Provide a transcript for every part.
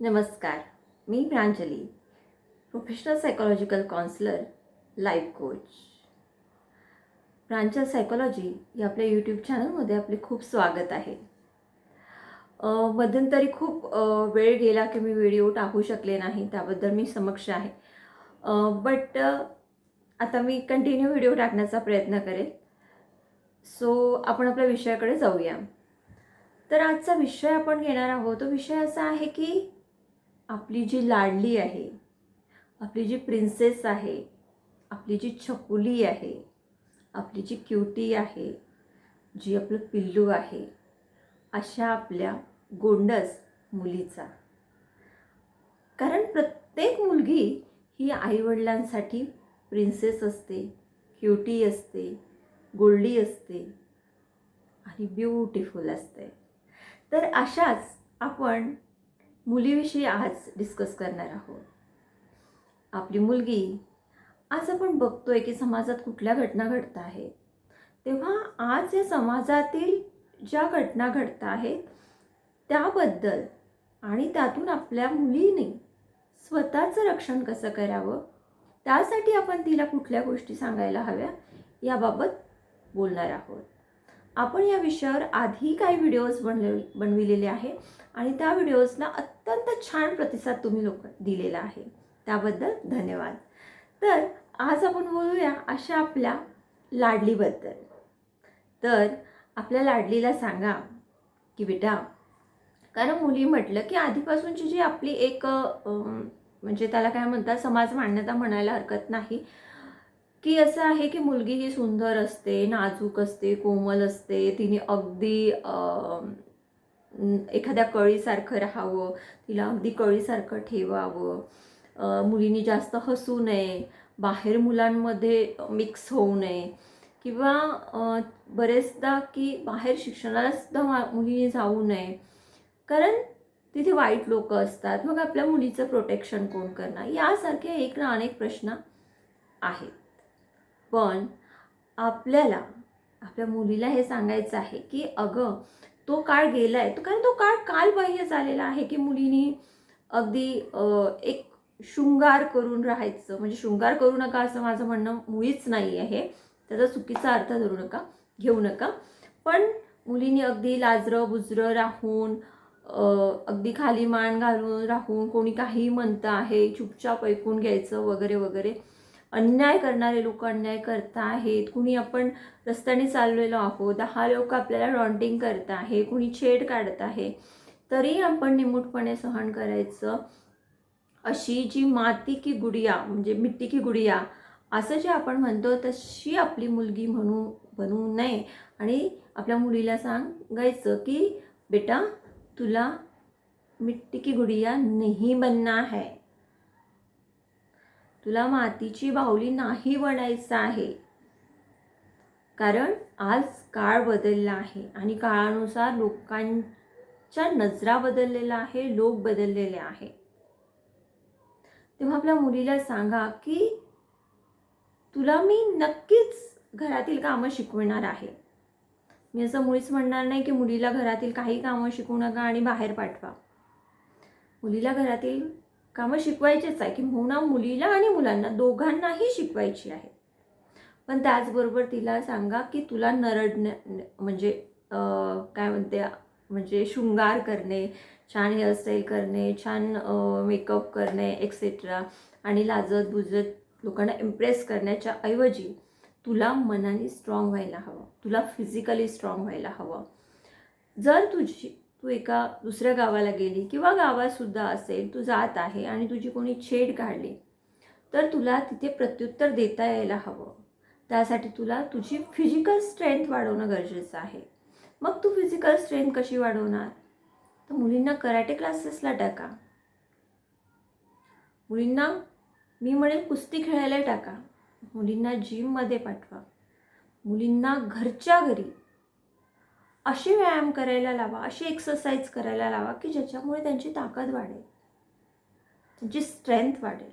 नमस्कार मी Pranjali professional psychological counsellor life coach Pranjal psychology या आपल्या यूट्यूब चॅनलमध्ये आपले खूप स्वागत आहे. मध्यंतरी खूप वेळ गेला की मी व्हिडिओ टाकू शकले नाही त्याबद्दल मी समक्ष आहे. बट आता मी कंटिन्यू व्हिडिओ टाकण्याचा प्रयत्न करेल. सो आपण आपल्या विषयाकडे जाऊया. तर आजचा विषय आपण घेणार आहोत तो विषय असा आहे की आपली जी लाडली आहे आपली जी प्रिन्सेस आहे आपली जी छकुली आहे आपली जी क्युटी आहे जी आपलं पिल्लू आहे अशा आपल्या गोंडस मुलीचा. कारण प्रत्येक मुलगी ही आईवडिलांसाठी प्रिन्सेस असते क्युटी असते गोल्डी असते आणि ब्युटिफुल असते. तर अशाच आपण मुलीविषयी आज डिस्कस करणार आहोत. आपली मुलगी आज आपण बघतोय की समाजात कुठल्या घटना घडत आहेत. तेव्हा आज या समाजातील ज्या घटना घडत आहेत त्याबद्दल आणि त्यातून आपल्या मुलीने स्वतःचं रक्षण कसं करावं त्यासाठी आपण तिला कुठल्या गोष्टी सांगायला हव्या याबाबत बोलणार आहोत. आपण या विषयावर आधी काही व्हिडिओज बनले बनविलेले आहे आणि त्या व्हिडिओजला अत्यंत छान प्रतिसाद तुम्ही लोक दिलेला आहे. त्याबद्दल धन्यवाद. तर आज आपण बोलूया अशा आपल्या लाडलीबद्दल. तर आपल्या लाडलीला सांगा की बेटा कारण मुली म्हटलं की आधीपासूनची जी आपली एक म्हणजे त्याला काय म्हणतात समाज मान्यता म्हणायला हरकत नाही. की असं आहे की मुलगी ही सुंदर असते नाजूक असते कोमल असते तिने अगदी एखाद्या कळीसारखं राहावं तिला अगदी कळीसारखं ठेवावं. मुलींनी जास्त हसू नये बाहेर मुलांमध्ये मिक्स होऊ नये. किंवा बरेचदा की बाहेर शिक्षणाला सुद्धा मा- जाऊ नये. कारण तिथे वाईट लोक असतात मग आपल्या मुलीचं प्रोटेक्शन कोण करणार? यासारखे एक ना अनेक प्रश्न आहेत. पण आपल्याला आपल्या मुलीला हे सांगायचं आहे की अगं तो काळ गेला आहे तो कारण तो काळ कालबाह्य झालेला आहे की मुलीनी अगदी एक शृंगार करून राहायचं. म्हणजे शृंगार करू नका असं माझं म्हणणं मुळीच नाही आहे त्याचा चुकीचा अर्थ धरू नका घेऊ नका. पण मुलीने अगदी लाजरं बुजरं राहून अगदी खाली मान घालून राहून कोणी काही म्हणतं आहे चुपचाप ऐकून घ्यायचं वगैरे वगैरे. अन्याय करणारे लोक अन्याय करत आहेत. कुणी आपण रस्त्याने चाललेलो आहोत दहा लोक आपल्याला रॉन्टिंग करत आहे कुणी छेड काढत आहे तरी आपण निमूटपणे सहन करायचं. अशी जी माती की गुडिया म्हणजे मिट्टी की गुडिया असं जे आपण म्हणतो तशी आपली मुलगी म्हणू बनवू नये. आणि आपल्या मुलीला सांगायचं की बेटा तुला मिट्टी की गुडिया नहीं बनना है तुला मातीची बाहुली नाही बनायचं आहे. कारण आज काळ बदलला आहे आणि काळानुसार लोकांच्या नजरा बदललेला आहे लोक बदललेले आहे. तेव्हा आपल्या मुलीला सांगा की तुला मी नक्कीच घरातील कामं शिकवणार आहे. मी असं मुळीच म्हणणार नाही की मुलीला घरातील काही कामं शिकवू नका आणि बाहेर पाठवा. मुलीला घरातील कामं शिकवायचेच आहे की म्हणा मुलीला आणि मुलांना दोघांनाही शिकवायची आहे. पण त्याचबरोबर तिला सांगा की तुला नरड म्हणजे काय म्हणते म्हणजे शृंगार करणे छान हेअरस्टाईल करणे छान मेकअप करणे एक्सेट्रा आणि लाजत बुजत लोकांना इम्प्रेस करण्याच्या ऐवजी तुला मनाने स्ट्रॉंग व्हायला हवं. तुला फिजिकली स्ट्रॉंग व्हायला हवं. जर तुझी तू एका दुसऱ्या गावाला गेली किंवा गावातसुद्धा असेल तू जात आहे आणि तुझी कोणी छेड काढली तर तुला तिथे प्रत्युत्तर देता यायला हवं. त्यासाठी तुला तुझी फिजिकल स्ट्रेंथ वाढवणं गरजेचं आहे. मग तू फिजिकल स्ट्रेंथ कशी वाढवणार? तर मुलींना कराटे क्लासेसला टाका. मुलींना मी म्हणेल कुस्ती खेळायला टाका. मुलींना जिममध्ये पाठवा. मुलींना घरच्या घरी असे व्यायाम करायला लावा अशी एक्सरसाइज करायला लावा की ज्याच्यामुळे त्यांची ताकद वाढेल. त्यांची स्ट्रेंथ वाढेल.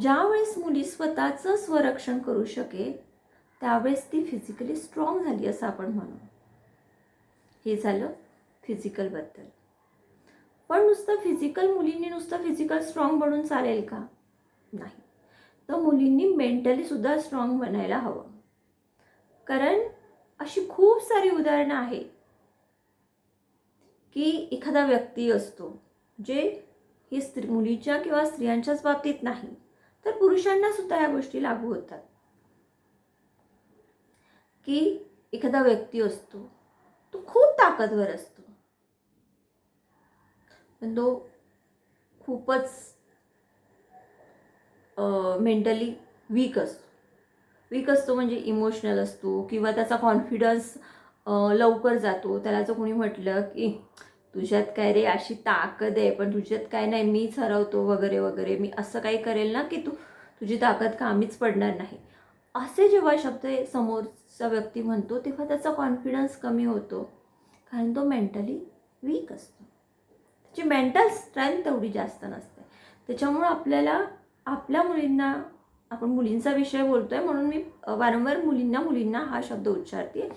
ज्यावेळेस मुली स्वतःचं स्वरक्षण करू शकेल त्यावेळेस ती फिजिकली स्ट्रॉंग झाली असं आपण म्हणू. हे झालं फिजिकलबद्दल पण नुसतं फिजिकल मुलींनी नुसतं फिजिकल स्ट्रॉंग बनून चालेल का? नाही. तर मुलींनी मेंटली सुद्धा स्ट्रॉंग बनायला हवं. कारण अशी खूप सारी उदाहरणं आहेत की एखादा व्यक्ती असतो जे ही स्त्री मुलीच्या किंवा स्त्रियांच्याच बाबतीत नाही तर पुरुषांना सुद्धा या गोष्टी लागू होतात. की एखादा व्यक्ती असतो तो खूप ताकदवर असतो. पण तो खूपच मेंटली वीक असतो. वीक असतो म्हणजे इमोशनल असतो किंवा त्याचा कॉन्फिडन्स लवकर जातो. त्याला जर कोणी म्हटलं की तुझ्यात काय रे अशी ताकद आहे पण तुझ्यात काय नाही मीच हरवतो वगैरे वगैरे मी असं काही करेल ना की तू तुझी ताकद कामीच पडणार नाही. असे जेव्हा शब्द समोरचा व्यक्ती म्हणतो तेव्हा त्याचा कॉन्फिडन्स कमी होतो. कारण तो मेंटली वीक असतो. त्याची मेंटल स्ट्रेंथ तेवढी जास्त नसते. त्याच्यामुळं आपल्याला आपल्या मुलींना आपण मुलींचा विषय बोलतो आहे म्हणून मी वारंवार मुलींना मुलींना हा शब्द उच्चारते.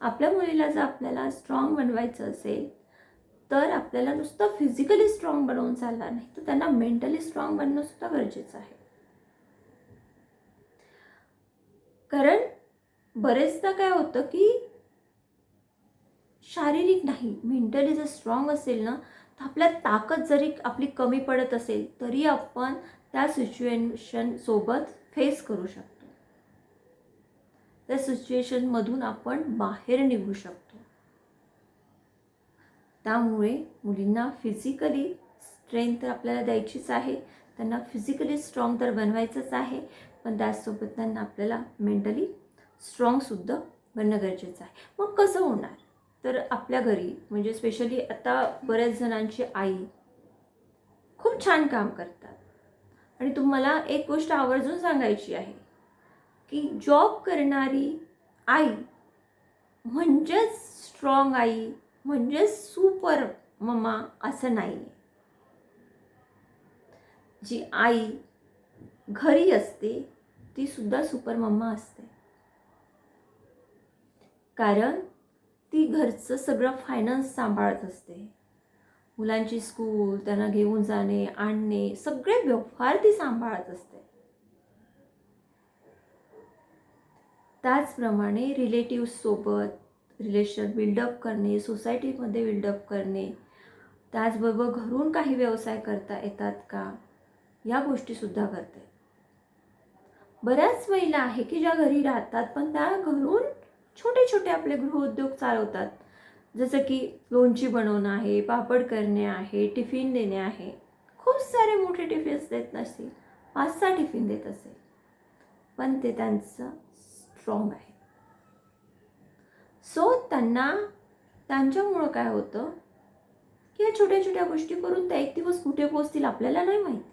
आपल्या मुलीला जर आपल्याला स्ट्रॉंग बनवायचं असेल तर आपल्याला नुसतं फिजिकली स्ट्रॉंग बनवून चालणार नाही. तर त्यांना मेंटली स्ट्रॉंग बनणं सुद्धा गरजेचं आहे. कारण बरेचदा काय होतं की शारीरिक नाही मेंटली जर स्ट्रॉंग असेल ना तर आपल्या ताकद जरी आपली कमी पडत असेल तरी आपण त्या सिच्युएशनसोबत फेस करू शकतो. त्या सिच्युएशनमधून आपण बाहेर निघू शकतो. त्यामुळे मुलींना फिजिकली स्ट्रेंथ तर आपल्याला द्यायचीच आहे. त्यांना फिजिकली स्ट्रॉंग तर बनवायचंच आहे. पण त्याचसोबत त्यांना आपल्याला मेंटली स्ट्रॉंगसुद्धा बनणं गरजेचं आहे. मग कसं होणार? तर आपल्या घरी म्हणजे स्पेशली आता बऱ्याच जणांची आई खूप छान काम करतात. आणि तुम्हाला एक गोष्ट आवर्जून सांगायची आहे की जॉब करणारी आई म्हणजेच स्ट्रॉंग आई म्हणजेच सुपर मम्मा असं नाही. जी आई घरी असते ती सुद्धा सुपर मम्मा असते. कारण ती घरचं सगळं फायनान्स सांभाळत असते. मुलांची स्कूल त्यांना घेऊन जाणे आणणे सगळे व्यवहार ती सांभाळत असते. त्याचप्रमाणे रिलेटिव्हसोबत रिलेशन बिल्डअप करणे सोसायटीमध्ये बिल्डअप करणे त्याचबरोबर घरून काही व्यवसाय करता येतात का या गोष्टीसुद्धा करते. बऱ्याच महिला आहे की ज्या घरी राहतात पण त्या घरून छोटे छोटे आपले गृहउद्योग चालवतात. जसं की लोणची बनवणं आहे पापड करणे आहे टिफिन देणे आहे. खूप सारे मोठे टिफिन्स देत नसतील पाच सहा टिफिन देत असेल. पण ते त्यांचं स्ट्रॉंग आहे. सो त्यांना त्यांच्यामुळं काय होतं? की या छोट्या छोट्या गोष्टी करून त्या एक दिवस कुठे पोचतील आपल्याला नाही माहिती.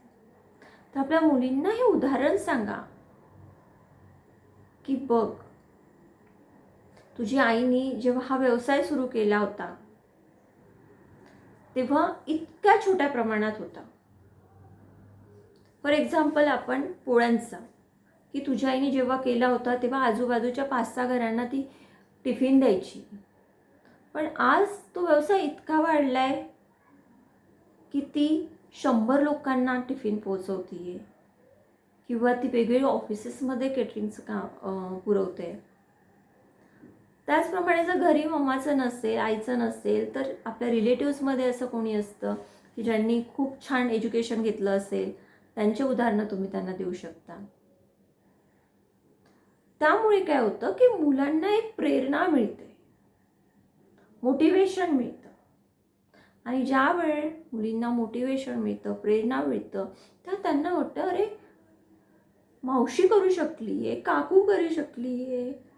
तर आपल्या मुलींना हे उदाहरण सांगा. की बघ तुझी आईनी जेव्हा हा व्यवसाय सुरू केला होता तेव्हा इतक्या छोट्या प्रमाणात होता. फॉर एक्झाम्पल आपण पोळ्यांचा की तुझ्या आईने जेव्हा केला होता तेव्हा आजूबाजूच्या पाच सहा घरांना ती टिफिन द्यायची. पण आज तो व्यवसाय इतका वाढला आहे की ती शंभर लोकांना टिफिन पोचवतीये किंवा ती वेगवेगळ्या ऑफिसेसमध्ये केटरिंगचं काम पुरवते आहे त्याचप्रमाणे जर घरी मम्माचं नसेल आईचं नसेल तर आपल्या रिलेटिव्समध्ये असं कोणी असतं की ज्यांनी खूप छान एज्युकेशन घेतलं असेल त्यांचे उदाहरणं तुम्ही त्यांना देऊ शकता. त्यामुळे काय होतं की मुलांना एक प्रेरणा मिळते. मोटिवेशन मिळतं. आणि ज्या वेळे मुलींना मोटिवेशन मिळतं प्रेरणा मिळतं तर त्यांना वाटतं अरे मावशी करू शकली आहे काकू करू शकली आहे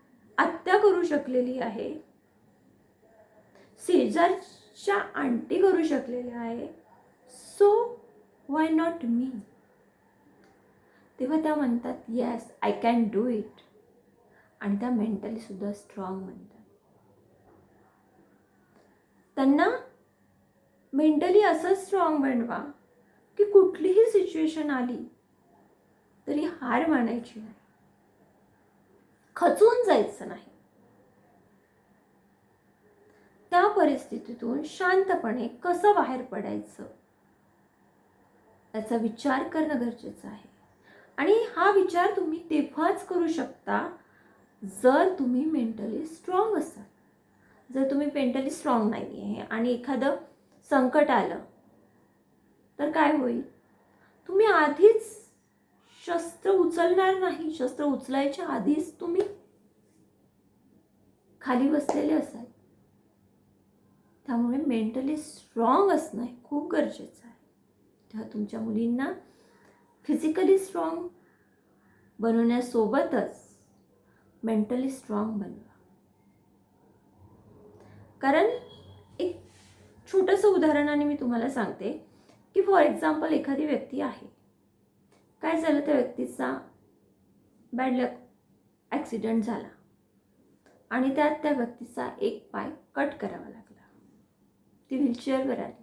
आत्या करू शकलेली आहे. शेजारच्या आंटी करू शकलेल्या आहे. सो वाय नॉट मी तेव्हा त्या म्हणतात yes I can do it आणि त्या मेंटली सुद्धा स्ट्रॉंग म्हणतात. त्यांना मेंटली असं स्ट्रॉंग बनवा की कुठलीही सिच्युएशन आली तरी हार मानायची नाही. खचून जायचं नाही. त्या परिस्थितीतून शांतपणे कसं बाहेर पडायचं? याचा विचार करणं गरजेचं आहे. आणि हा विचार तुम्ही तेव्हाच करू शकता जर तुम्ही मेंटली स्ट्रॉंग असाल. जर तुम्ही मेंटली स्ट्रॉंग नाही आहे आणि एखादं संकट आलं तर काय होईल? तुम्ही आधीच शस्त्र उचलणार नाही. शस्त्र उचलायच्या आधीच तुम्ही खाली बसलेले असाल. त्यामुळे मेंटली स्ट्रॉंग असणं हे खूप गरजेचं आहे. तेव्हा तुमच्या मुलींना फिजिकली स्ट्रॉंग बनवण्यासोबतच मेंटली स्ट्रॉंग बनवा. कारण एक छोटंसं उदाहरणाने मी तुम्हाला सांगते की फॉर एक्झाम्पल एखादी व्यक्ती आहे. काय झालं त्या व्यक्तीचा? बॅड लक ॲक्सिडेंट झाला. आणि त्यात त्या व्यक्तीचा एक पाय कट करावा लागला. ती व्हीलचेअरवर आली.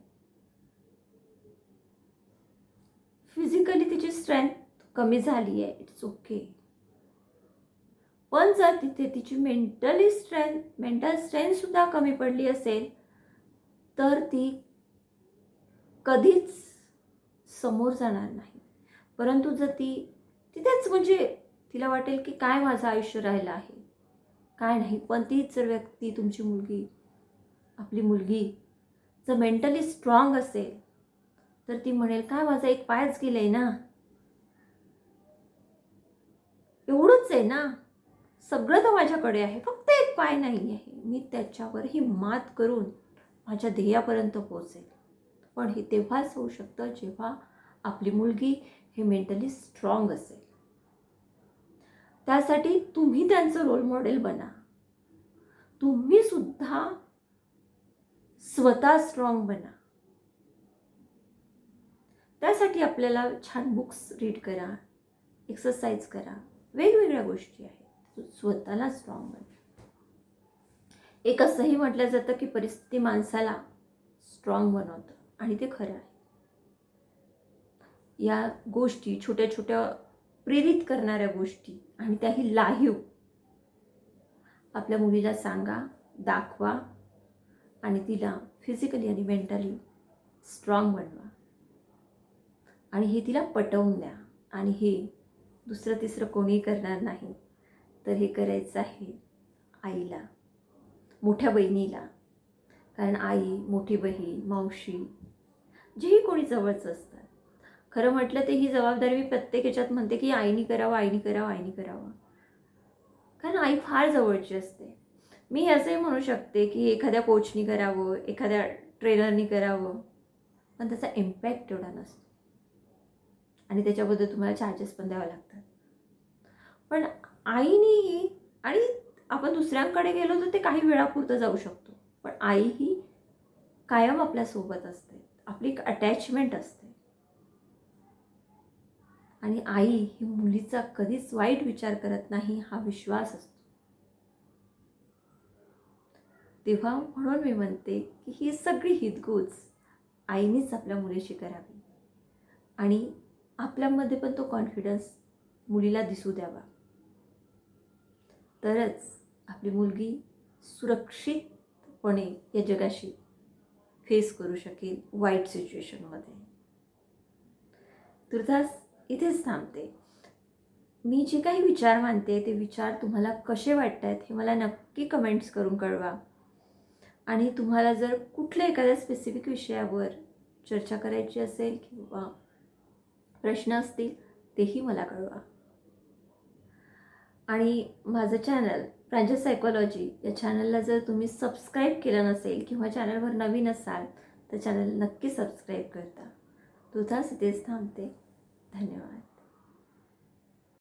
फिजिकली तिची स्ट्रेंथ कमी झाली आहे इट्स ओके पण जर तिथे तिची मेंटली स्ट्रेंथ मेंटल स्ट्रेंथसुद्धा कमी पडली असेल तर ती कधीच समोर जाणार नाही. परंतु जर ती तिथेच म्हणजे तिला वाटेल की काय माझं आयुष्य राहिलं आहे? काय नाही पण तीच जर व्यक्ती तुमची मुलगी आपली मुलगी जर मेंटली स्ट्रॉंग असेल तर ती म्हणेल काय माझा एक पायच गेलाय ना? एवढंच आहे ना? सगळं तर माझ्याकडे आहे फक्त एक पाय नाही आहे. मी त्याच्यावरही मात करून माझ्या ध्येयापर्यंत पोहोचेल. पण हे तेव्हाच होऊ शकतं जेव्हा आपली मुलगी हे मेंटली स्ट्रॉंग असेल. त्यासाठी तुम्ही त्यांचं रोल मॉडेल बना. तुम्ही सुद्धा स्वतः स्ट्रॉंग बना. त्यासाठी आपल्याला छान बुक्स रीड करा एक्सरसाइज करा. वेगवेगळ्या गोष्टी आहेत. स्वतःला स्ट्रॉंग बना. एक असंही म्हटलं जातं की परिस्थिती माणसाला स्ट्रॉंग बनवतं आणि ते खरं आहे. या गोष्टी छोट्या छोट्या प्रेरित करणाऱ्या गोष्टी आणि त्याही लाहीव. आपल्या मुलीला सांगा दाखवा आणि तिला फिजिकली आणि मेंटली स्ट्रॉंग बनवा. आणि हे तिला पटवून द्या. आणि हे दुसरं तिसरं कोणी करणार नाही. तर हे करायचं आहे आईला मोठ्या बहिणीला. कारण आई मोठी बहीण मावशी जेही कोणी जवळचं असतात. खरं म्हटलं ते ही जबाबदारी मी प्रत्येक याच्यात म्हणते की आईनी करावं आईनी करावं आईनी करावं. कारण आई फार जवळची असते. मी असंही म्हणू शकते की एखाद्या कोचनी करावं एखाद्या ट्रेनरनी करावं पण त्याचा इम्पॅक्ट तेवढा नसतो. आणि त्याच्याबद्दल तुम्हाला चार्जेस पण द्यावे लागतात. पण आईनीही आणि आपण दुसऱ्यांकडे गेलो तर ते काही वेळापुरतं जाऊ शकतो. पण आई ही कायम आपल्यासोबत असते. आपली एक अटॅचमेंट असते. आणि आई ही मुलीचा कधीच वाईट विचार करत नाही हा विश्वास असतो. तेव्हा म्हणून मी म्हणते की ही सगळी हितगुज आईनेच आपल्या मुलीशी करावी. आणि आपल्यामध्ये पण तो कॉन्फिडन्स मुलीला दिसू द्यावा. तरच आपली मुलगी सुरक्षितपणे या जगाशी फेस करू शकेल वाईट सिच्युएशनमध्ये तुर्तास इथेच थांबते. मी जे काही विचार मानते ते विचार तुम्हाला कसे वाटत आहेत हे मला नक्की कमेंट्स करून कळवा. आणि तुम्हाला जर कुठल्या एखाद्या स्पेसिफिक विषयावर चर्चा करायची असेल किंवा प्रश्न असतील तेही मला कळवा. आणि माझं चॅनल प्रांजल सायकोलॉजी या चॅनलला जर तुम्ही सबस्क्राईब केलं नसेल किंवा चॅनलवर नवीन असाल तर चॅनल नक्की सबस्क्राईब करता. तुझाच इथेच थांबते. धन्यवाद